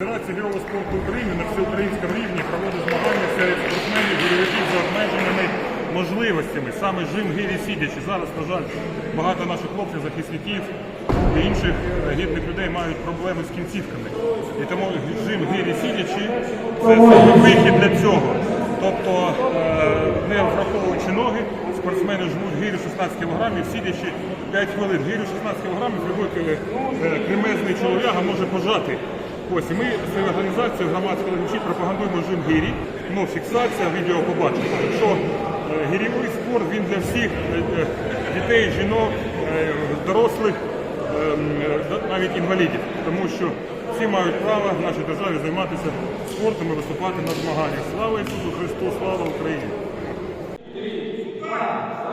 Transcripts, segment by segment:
Федерація вільного спорту України на всеукраїнському рівні проводить змагання серед спортсменів гірівиків з обмеженими можливостями. Саме жим гирі сидячи. Зараз, на жаль, багато наших хлопців, захисників і інших гідних людей мають проблеми з кінцівками. І тому жим гирі сидячи це вихід для цього. Тобто, е, не враховуючи ноги, спортсмени жмуть гирю 16 кг, сидячи 5 хвилин. Гирю 16 кг любитель кремезний чолов'яга може пожати. Ось ми з організацією громадської глядачі пропагандуємо режим гірі, ну, фіксація, відео побачення. Якщо е, гірєвий спорт він для всіх е, е, дітей, жінок, дорослих, е, м, е, навіть інвалідів, тому що всі мають право в нашій державі займатися спортом і виступати на змаганнях. Слава Ісусу Христу, слава Україні!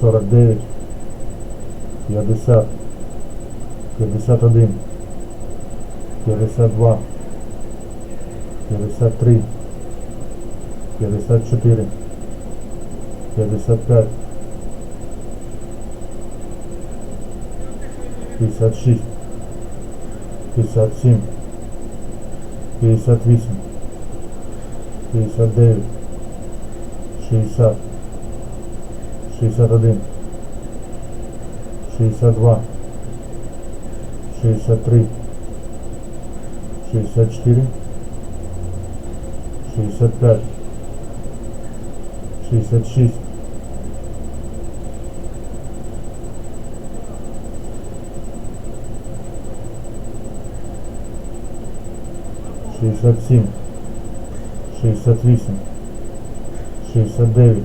49, 50, 51, 52, 53, 54, 55, 56, 57, 58, 59, 60, 61, 62, 63, 64, 65, 66, 67, 68, 69,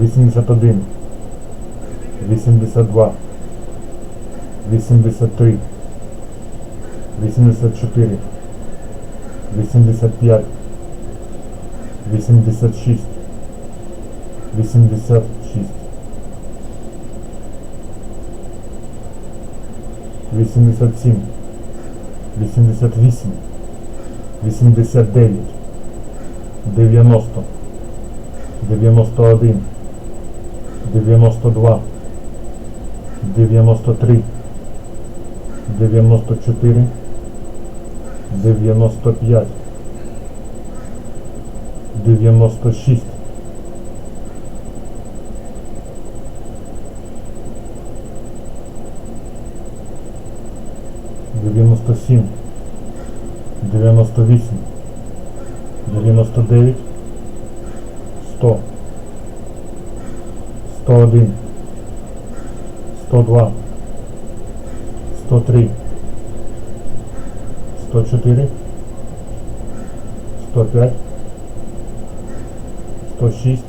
81, 82, 83, 84, 85, 86, 86, 87, 88, 89, 90, 91, 92, 93, 94, 95, 96, 97, 98, 99, 100, 101, 102, 103, 104, 105, 106,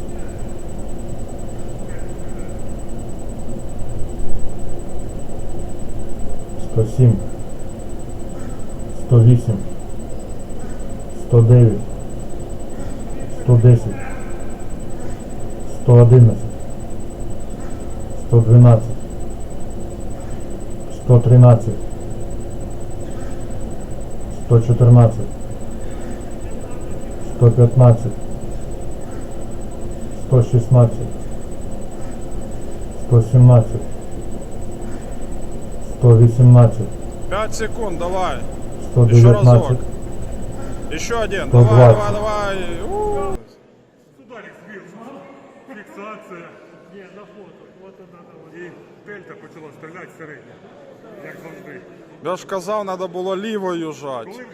107, 108, 109, 110, 111, 112, 113, 114, 115, 116, 117, 118, 5 секунд, давай. Еще 119, разок. Еще один. Сто Давай, давай, давай. У. Сударик збір, фіксація. Ні, на фото. От. І дельта почала стріляти середня, як завжди. Я ж казав, треба було лівою жати. Коли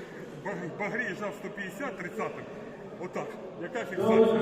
Баг- Багрій жав 150 30 отак, яка фіксація?